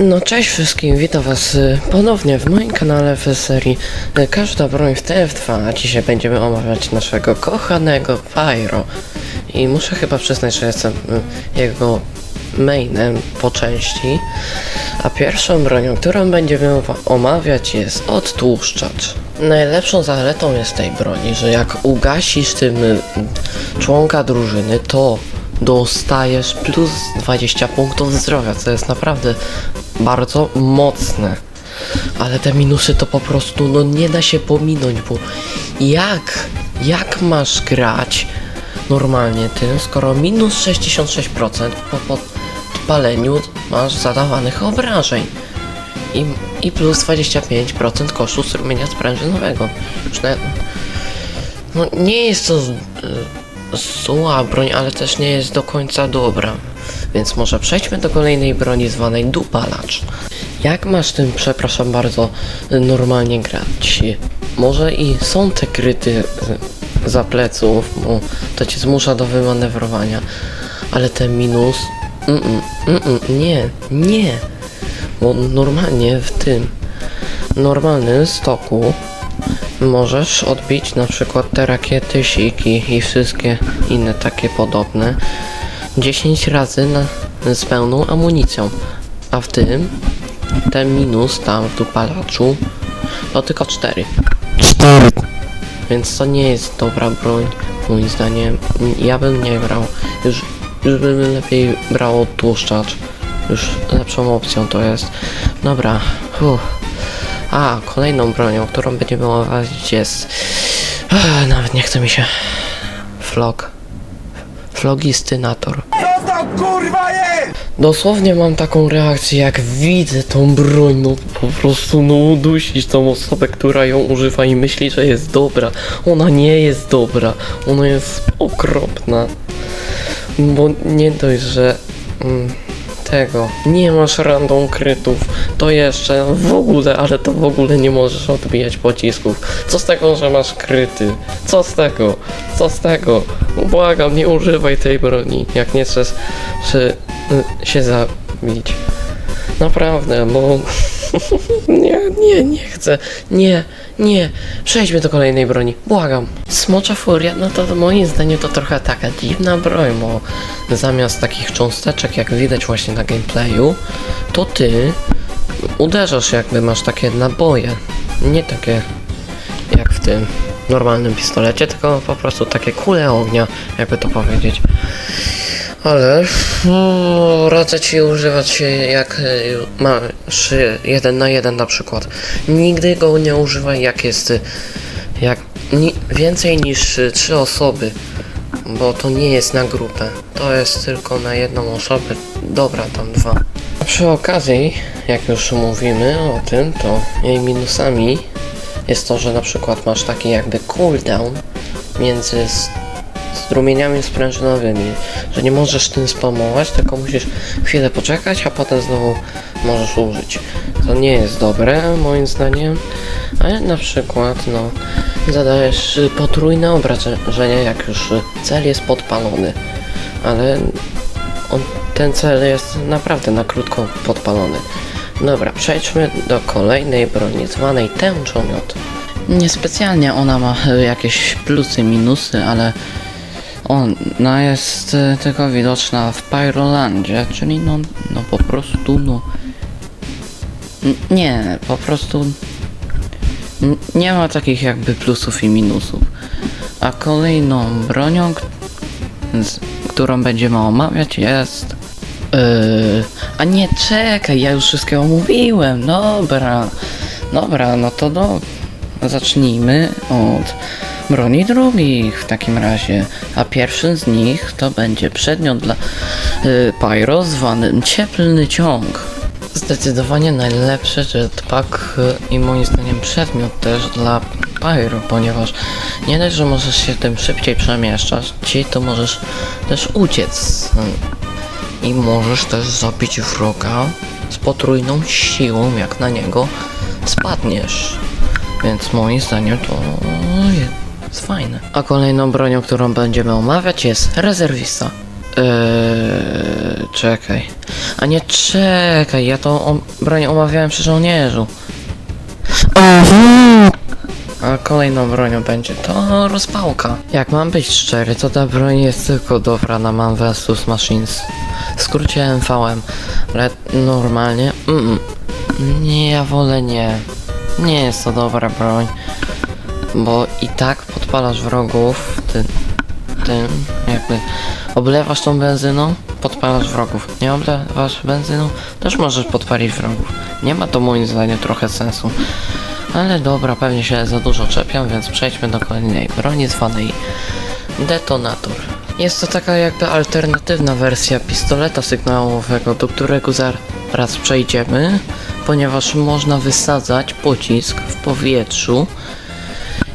No cześć wszystkim, witam was y, ponownie w moim kanale w serii y, Każda broń w TF2, a dzisiaj będziemy omawiać naszego kochanego Pyro. I muszę chyba przyznać, że jestem y, jego mainem po części A pierwszą bronią, którą będziemy omawiać jest odtłuszczacz. Najlepszą zaletą jest tej broni, że jak ugasisz tym członka drużyny, to dostajesz plus 20 punktów zdrowia, co jest naprawdę bardzo mocne. Ale te minusy to po prostu no nie da się pominąć, bo jak, jak masz grać normalnie tym, skoro minus 66% po podpaleniu masz zadawanych obrażeń i, i plus 25% kosztu strumienia sprężynowego. Już no nie jest to z- y, zła broń, ale też nie jest do końca dobra. Więc może przejdźmy do kolejnej broni zwanej dupalacz. Jak masz tym, przepraszam bardzo, normalnie grać? Może i są te kryty y, za pleców, bo to cię zmusza do wymanewrowania, ale ten minus... Mm -mm, mm -mm, nie, nie. Bo normalnie w tym normalnym stoku możesz odbić na przykład te rakiety, siki i wszystkie inne takie podobne 10 razy na, z pełną amunicją. A w tym ten minus tam w dupalaczu to tylko 4. 4! Więc to nie jest dobra broń, moim zdaniem. Ja bym nie brał. Już, już bym lepiej brał odtłuszczacz. Już lepszą opcją to jest. Dobra. Uff. A, kolejną bronią, którą będziemy omawiać jest... Ech, nawet nie chce mi się... Flog. Flogistynator. Co to kurwa jest? Dosłownie mam taką reakcję, jak widzę tą broń, no po prostu no udusić tą osobę, która ją używa i myśli, że jest dobra. Ona nie jest dobra, ona jest okropna. Bo nie dość, że mm, tego, nie masz random krytów, to jeszcze w ogóle, ale to w ogóle nie możesz odbijać pocisków. Co z tego, że masz kryty? Co z tego? Co z tego? Błagam, nie używaj tej broni, jak nie chcesz y, się zabić. Naprawdę, bo nie, nie, nie chcę. Nie, nie. Przejdźmy do kolejnej broni. Błagam. Smocza furia, no to moim zdaniem to trochę taka dziwna broń, bo zamiast takich cząsteczek, jak widać właśnie na gameplayu, to ty uderzasz jakby masz takie naboje. Nie takie jak w tym normalnym pistolecie, tylko po prostu takie kule ognia, jakby to powiedzieć. Ale no, radzę ci używać jak y, masz jeden na jeden na przykład. Nigdy go nie używaj jak jest y, jak ni, więcej niż y, trzy osoby, bo to nie jest na grupę. To jest tylko na jedną osobę. Dobra, tam dwa. Przy okazji, jak już mówimy o tym, to jej minusami jest to, że na przykład masz taki jakby cooldown między strumieniami sprężynowymi, że nie możesz tym spamować, tylko musisz chwilę poczekać, a potem znowu możesz użyć. To nie jest dobre, moim zdaniem, ale na przykład, no, zadajesz potrójne obrażenia, jak już cel jest podpalony, ale on, ten cel jest naprawdę na krótko podpalony. Dobra, przejdźmy do kolejnej broni, zwanej tęczomiot. Niespecjalnie ona ma jakieś plusy, minusy, ale ona jest e, tylko widoczna w Pyrolandzie, czyli no, no po prostu no... Nie, po prostu nie ma takich jakby plusów i minusów. A kolejną bronią, którą będziemy omawiać jest... Yy, a nie, czekaj, ja już wszystkiego mówiłem, dobra. Dobra, no to do... Zacznijmy od broni drugich w takim razie. A pierwszym z nich to będzie przedmiot dla yy, Pyro zwany Cieplny Ciąg. Zdecydowanie najlepszy jetpack y, i moim zdaniem przedmiot też dla Pyro, ponieważ nie dość, że możesz się tym szybciej przemieszczać, ci to możesz też uciec. y, I możesz też zabić wroga z potrójną siłą, jak na niego spadniesz. Więc moim zdaniem to jest fajne. A kolejną bronią, którą będziemy omawiać jest rezerwista. Eee, czekaj. A nie czekaj, ja o, broń omawiałem przy żołnierzu. A kolejną bronią będzie to rozpałka. Jak mam być szczery, to ta broń jest tylko dobra na Man vs Machines. W skrócie MVM, ale normalnie. Mm, nie, ja wolę nie. Nie jest to dobra broń. Bo i tak podpalasz wrogów tym, tym jakby oblewasz tą benzyną, podpalasz wrogów. Nie oblewasz benzyną, też możesz podpalić wrogów. Nie ma to moim zdaniem trochę sensu. Ale dobra, pewnie się za dużo czepiam, więc przejdźmy do kolejnej broni zwanej detonator. Jest to taka jakby alternatywna wersja pistoleta sygnałowego, do którego zaraz przejdziemy, ponieważ można wysadzać pocisk w powietrzu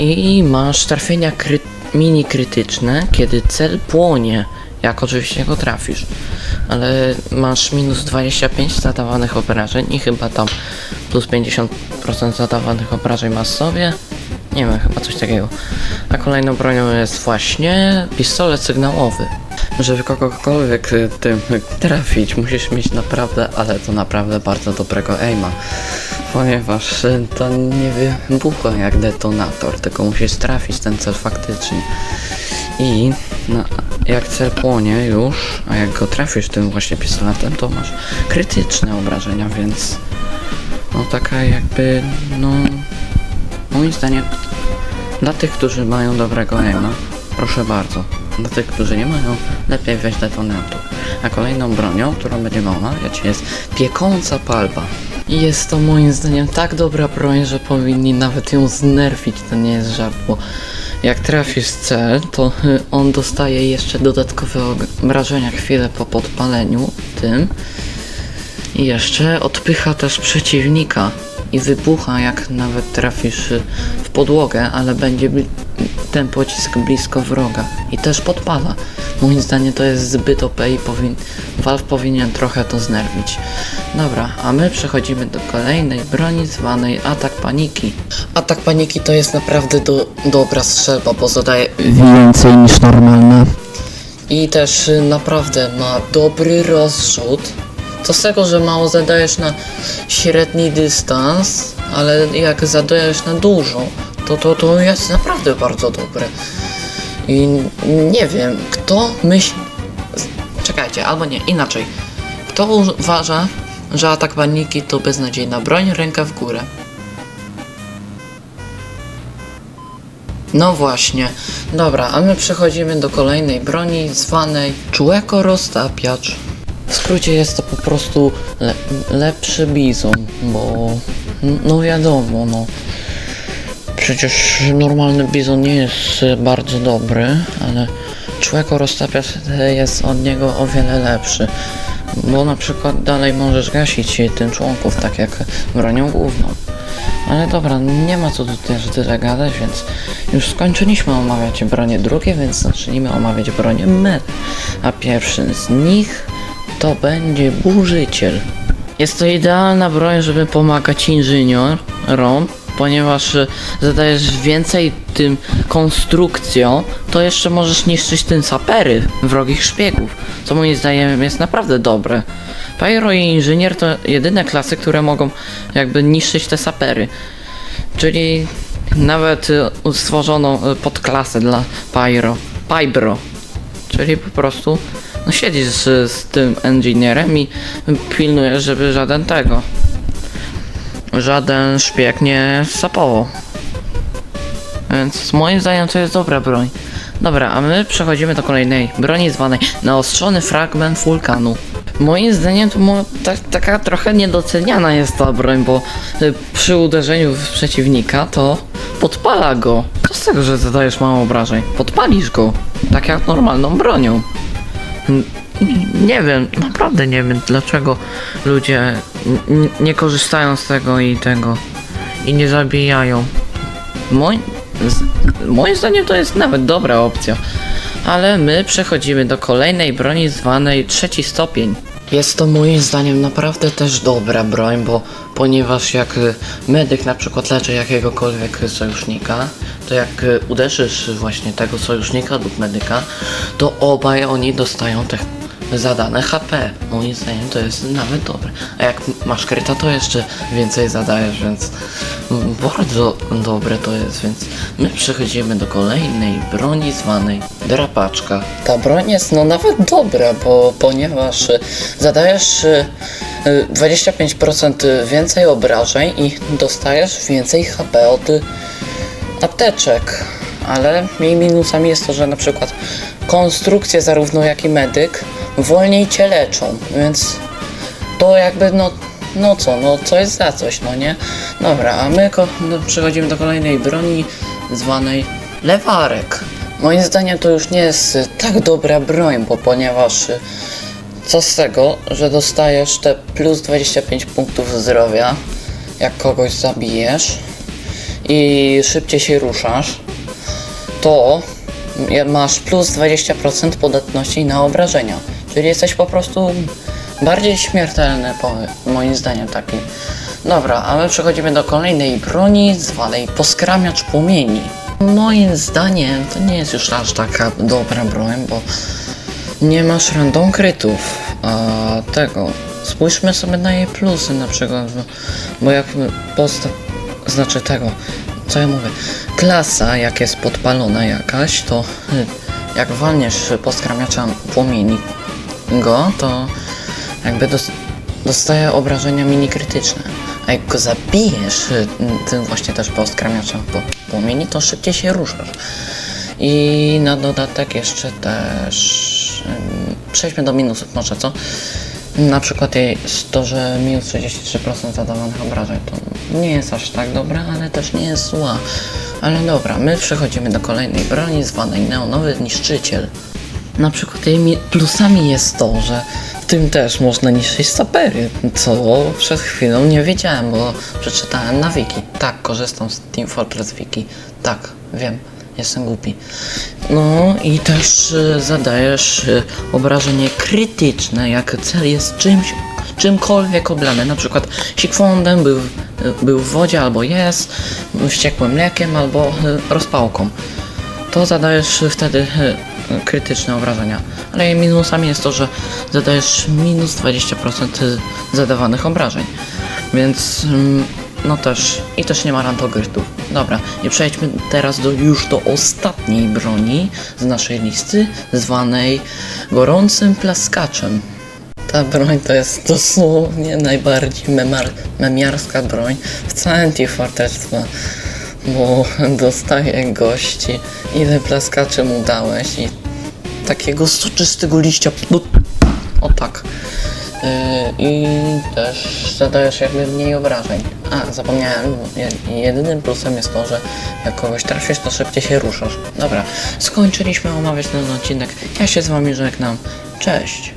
i masz trafienia kry mini krytyczne, kiedy cel płonie, jak oczywiście go trafisz. Ale masz minus 25 zadawanych obrażeń i chyba tam plus 50% zadawanych obrażeń masz sobie. Nie wiem, chyba coś takiego. A kolejną bronią jest właśnie pistolet sygnałowy. Żeby kogokolwiek y, tym trafić, musisz mieć naprawdę, ale to naprawdę bardzo dobrego aima. Ponieważ y, to nie wybucha jak detonator, tylko musisz trafić ten cel faktycznie. I no, jak cel płonie już, a jak go trafisz tym właśnie pistoletem, to masz krytyczne obrażenia, więc no taka jakby, no moim zdaniem dla tych, którzy mają dobrego aima, proszę bardzo. Dla tych, którzy nie mają, lepiej weź detonator. A kolejną bronią, którą będziemy omawiać jest piekąca palba. I jest to moim zdaniem tak dobra broń, że powinni nawet ją znerfić, to nie jest żart, bo jak trafisz cel, to y, on dostaje jeszcze dodatkowe obrażenia chwilę po podpaleniu tym. I jeszcze odpycha też przeciwnika i wybucha jak nawet trafisz y, w podłogę, ale będzie ten pocisk blisko wroga i też podpala. Moim zdaniem to jest zbyt OP i powin- Valve powinien trochę to znerwić. Dobra, a my przechodzimy do kolejnej broni zwanej Atak Paniki. Atak Paniki to jest naprawdę do, dobra strzelba, bo zadaje Więcej niż normalne. i też y, naprawdę ma dobry rozrzut. Co z tego, że mało zadajesz na średni dystans, ale jak zadajesz na dużo, to to, to jest naprawdę bardzo dobre. I nie wiem, kto myśli... Czekajcie, albo nie, inaczej. Kto uważa, że atak paniki to beznadziejna broń, ręka w górę. No właśnie. Dobra, a my przechodzimy do kolejnej broni zwanej Człeko Roztapiacz. W skrócie jest to po prostu le lepszy bizon, bo no wiadomo, no. Przecież normalny bizon nie jest e, bardzo dobry, ale człeko roztapiacz jest od niego o wiele lepszy. Bo na przykład dalej możesz gasić tym członków, tak jak bronią główną. Ale dobra, nie ma co tu też tyle gadać, więc już skończyliśmy omawiać bronie drugie, więc zacznijmy omawiać bronie med. A pierwszy z nich to będzie burzyciel. Jest to idealna broń, żeby pomagać inżynierom, ponieważ e, zadajesz więcej tym konstrukcją, to jeszcze możesz niszczyć tym sapery wrogich szpiegów, co moim zdaniem jest naprawdę dobre. Pyro i inżynier to jedyne klasy, które mogą jakby niszczyć te sapery. Czyli nawet y, stworzono y, podklasę dla Pyro. Pybro. Czyli po prostu no siedzisz z, tym engineerem i pilnujesz, żeby żaden tego. Żaden szpieg nie sapował. Więc moim zdaniem to jest dobra broń. Dobra, a my przechodzimy do kolejnej broni zwanej naostrzony fragment wulkanu. Moim zdaniem to mo, ta, taka trochę niedoceniana jest ta broń, bo y, przy uderzeniu w przeciwnika to podpala go. Co z tego, że zadajesz mało obrażeń? Podpalisz go. Tak jak normalną bronią. Nie wiem, naprawdę nie wiem dlaczego ludzie nie korzystają z tego i tego i nie zabijają. Z, moim zdaniem to jest nawet dobra opcja. Ale my przechodzimy do kolejnej broni zwanej trzeci stopień. Jest to moim zdaniem naprawdę też dobra broń, bo ponieważ jak y, medyk na przykład leczy jakiegokolwiek sojusznika, to jak y, uderzysz właśnie tego sojusznika lub medyka, to obaj oni dostają te zadane HP. Moim zdaniem to jest nawet dobre. A jak masz kryta, to jeszcze więcej zadajesz, więc bardzo dobre to jest, więc my przechodzimy do kolejnej broni zwanej drapaczka. Ta broń jest no nawet dobra, bo ponieważ zadajesz y, y, 25% więcej obrażeń i dostajesz więcej HP od apteczek. Ale jej minusami jest to, że na przykład konstrukcje zarówno jak i medyk wolniej cię leczą, więc to jakby no, no co, no co jest za coś, no nie? Dobra, a my no, przechodzimy do kolejnej broni zwanej lewarek. Moim zdaniem to już nie jest y, tak dobra broń, bo ponieważ y, co z tego, że dostajesz te plus 25 punktów zdrowia, jak kogoś zabijesz i szybciej się ruszasz, to masz plus 20% podatności na obrażenia. Czyli jesteś po prostu bardziej śmiertelny, powiem, moim zdaniem taki. Dobra, a my przechodzimy do kolejnej broni zwanej poskramiacz płomieni. Moim zdaniem to nie jest już aż taka dobra broń, bo nie masz random krytów. A tego. Spójrzmy sobie na jej plusy na przykład, bo- bo jak posta... Znaczy tego, co ja mówię, klasa jak jest podpalona jakaś, to jak walniesz poskramiacza płomieni go, to jakby dos dostaje obrażenia mini krytyczne. A jak go zabijesz y, tym właśnie też poskramiaczem po płomieni, to szybciej się ruszasz. I na dodatek jeszcze też ym, przejdźmy do minusów może co? Na przykład to, że minus 33% zadawanych obrażeń to nie jest aż tak dobra, ale też nie jest zła. Ale dobra, my przechodzimy do kolejnej broni zwanej neonowy niszczyciel. Na przykład jej mi- plusami jest to, że w tym też można niszczyć sapery, co przed chwilą nie wiedziałem, bo przeczytałem na wiki. Tak, korzystam z Team Fortress Wiki. Tak, wiem, jestem głupi. No i też y, zadajesz y, obrażenie krytyczne, jak cel jest czymś, czymkolwiek oblany, na przykład sikwondem, był, y, był w wodzie albo jest, wściekłym mlekiem albo rozpałką to zadajesz wtedy krytyczne obrażenia. Ale minusami jest to, że zadajesz minus 20% zadawanych obrażeń. Więc mm, no też i też nie ma rantogrytów. Dobra, i przejdźmy teraz do, już do ostatniej broni z naszej listy, zwanej gorącym plaskaczem. Ta broń to jest dosłownie najbardziej memar, memiarska broń w całym Team Fortress 2 bo dostaje gości, ile plaskaczy mu dałeś i takiego soczystego liścia, no, o tak. Yy, I też zadajesz jakby mniej obrażeń. A, zapomniałem, je- jedynym plusem jest to, że jak kogoś trafisz, to szybciej się ruszasz. Dobra, skończyliśmy omawiać ten odcinek. Ja się z wami żegnam. Cześć!